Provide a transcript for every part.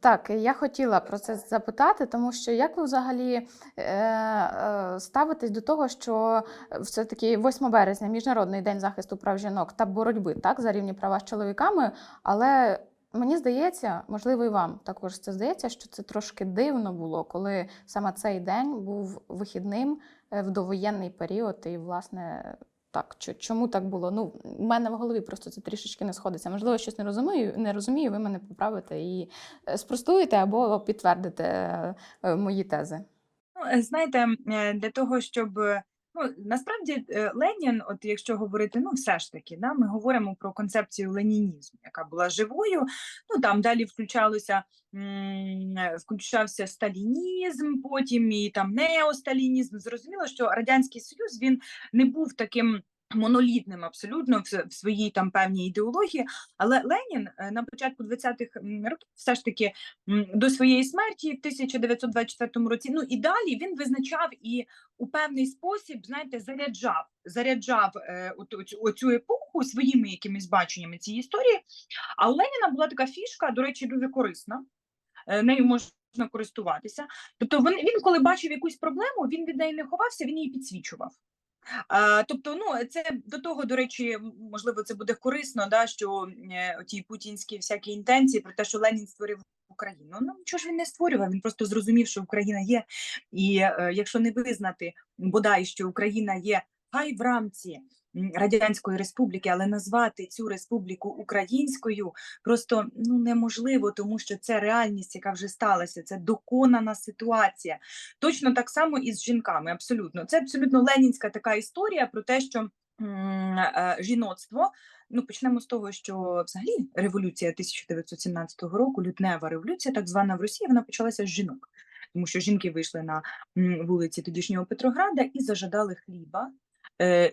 Так, я хотіла про це запитати, тому що як ви взагалі е, е, ставитесь до того, що все-таки 8 березня, Міжнародний день захисту прав жінок та боротьби так, за рівні права з чоловіками, але мені здається, можливо, і вам також це здається, що це трошки дивно було, коли саме цей день був вихідним е, в довоєнний період, і, власне, так, чому так було? Ну, в мене в голові просто це трішечки не сходиться. Можливо, щось не розумію, не розумію, ви мене поправите і е, спростуєте або підтвердите е, мої тези. Ну, е, знаєте, для того, щоб ну насправді е, Ленін, от якщо говорити, ну все ж таки, да, ми говоримо про концепцію ленінізму, яка була живою. Ну там далі включалося е, включався сталінізм, потім і там неосталінізм. Зрозуміло, що радянський союз він не був таким. Монолітним абсолютно в, своїй там певній ідеології, але Ленін е, на початку 20-х років все ж таки до своєї смерті в 1924 році. Ну і далі він визначав і у певний спосіб, знаєте, заряджав, заряджав е, оцю епоху своїми якимись баченнями цієї історії. А у Леніна була така фішка, до речі, дуже корисна. е, Нею можна користуватися. Тобто, він, він, коли бачив якусь проблему, він від неї не ховався, він її підсвічував. Тобто, ну це до того, до речі, можливо, це буде корисно, да, що е, ті путінські всякі інтенції про те, що Ленін створив Україну. Ну чого ж він не створював. Він просто зрозумів, що Україна є. І е, якщо не визнати бодай, що Україна є хай в рамці Радянської Республіки, але назвати цю республіку українською просто ну неможливо, тому що це реальність, яка вже сталася. Це доконана ситуація. Точно так само і з жінками. Абсолютно, це абсолютно ленінська така історія про те, що е, жіноцтво. Ну, почнемо з того, що взагалі революція 1917 року, лютнева революція, так звана в Росії, вона почалася з жінок, тому що жінки вийшли на вулиці тодішнього Петрограда і зажадали хліба,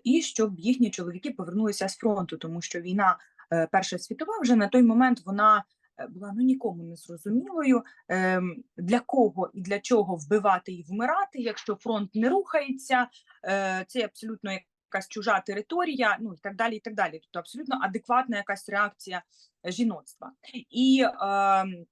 і щоб їхні чоловіки повернулися з фронту, тому що війна е, Перша світова вже на той момент вона е, була ну нікому не зрозумілою. Ем, для кого і для чого вбивати і вмирати, якщо фронт не рухається, е, це абсолютно якась чужа територія, ну і так далі. і так далі. Тобто абсолютно адекватна якась реакція е, жіноцтва. І м,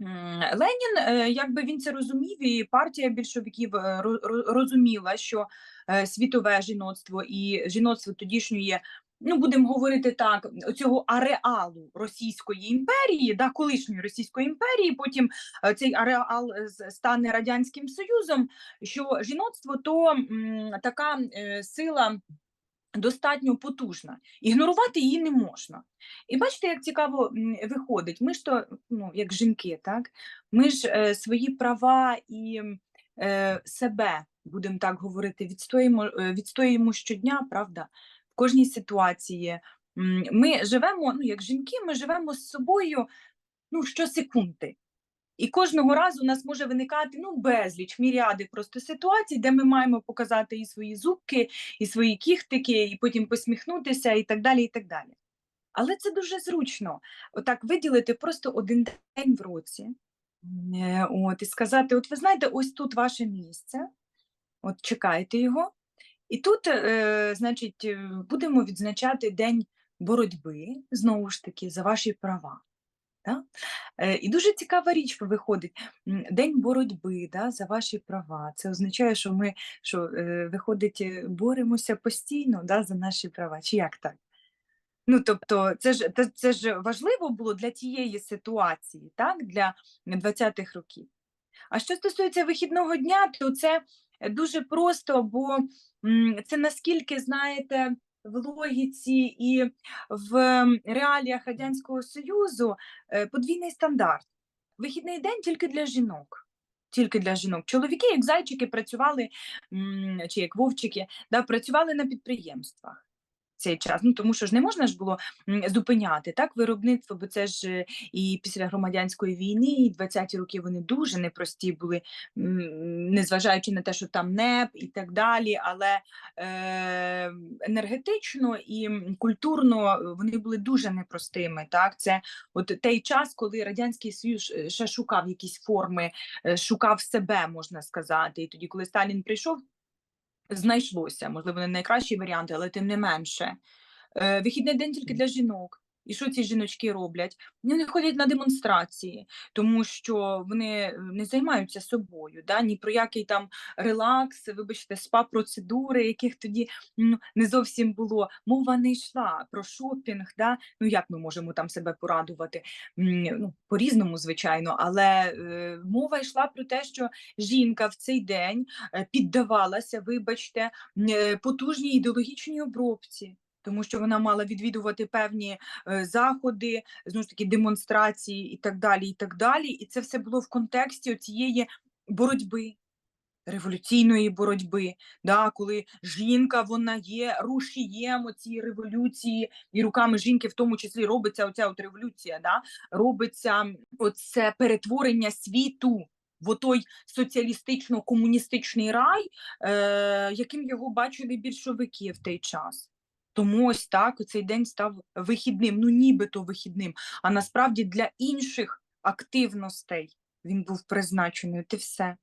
Ленін, е, якби він це розумів, і партія більшовиків е, ро- ро- розуміла, що е, світове жіноцтво і жіноцтво тодішньої. Ну, будемо говорити так, цього ареалу Російської імперії, да, колишньої Російської імперії, потім цей ареал стане Радянським Союзом, що жіноцтво то така сила достатньо потужна. Ігнорувати її не можна. І бачите, як цікаво виходить. Ми ж то, ну, як жінки, так? Ми ж е, свої права і е, себе, будемо так говорити, відстоїмо, е, відстоюємо щодня, правда, в кожній ситуації. Ми живемо, ну, як жінки, ми живемо з собою ну, щосекунди. І кожного разу у нас може виникати ну безліч міряди просто ситуацій, де ми маємо показати і свої зубки, і свої кіхтики, і потім посміхнутися, і так далі. і так далі. Але це дуже зручно. Отак виділити просто один день в році. е, От, і сказати: от ви знаєте, ось тут ваше місце, от чекайте його. І тут, е, значить, е, будемо відзначати день боротьби, знову ж таки, за ваші права. Да? І дуже цікава річ виходить. День боротьби да, за ваші права. Це означає, що ми що, е, виходить, е, боремося постійно да, за наші права. Чи як так? Ну, тобто, це ж, це ж важливо було для тієї ситуації, так, для 20-х років. А що стосується вихідного дня, то це е, дуже просто, бо це наскільки, знаєте, в логіці і в реаліях Радянського Союзу е, подвійний стандарт. Вихідний день тільки для жінок. Тільки для жінок. Чоловіки, як зайчики, працювали, чи як вовчики, да, працювали на підприємствах цей час. Ну тому що ж не можна ж було зупиняти так виробництво, бо це ж е, і після громадянської війни, і 20-ті роки вони дуже непрості були, незважаючи на те, що там НЕП і так далі, але е, енергетично і культурно е, вони були дуже непростими. Так, це от той час, коли радянський союз е, ще шукав якісь форми, шукав себе, можна сказати. І тоді, коли Сталін прийшов, знайшлося. Можливо, не найкращі варіанти, але тим не менше. Е, Вихідний день тільки для жінок. І що ці жіночки роблять? Вони ходять на демонстрації, тому що вони е, не займаються собою. Да? Ні про який там релакс, вибачте, спа-процедури, яких тоді ну, не зовсім було. Мова не йшла про шопінг. Да? Ну як ми можемо там себе порадувати? Ну, по-різному, звичайно, але е, мова йшла про те, що жінка в цей день е, піддавалася, вибачте, е, потужній ідеологічній обробці. Тому що вона мала відвідувати певні е, заходи, знову ж таки демонстрації і так далі. І так далі. І це все було в контексті цієї боротьби, революційної боротьби, да, коли жінка вона є рушієм цієї революції, і руками жінки в тому числі робиться оця от революція, да, робиться оце перетворення світу в отой соціалістично-комуністичний рай, е, яким його бачили більшовики в той час. Тому ось так цей день став вихідним, ну нібито вихідним, а насправді для інших активностей він був призначений. Ти все.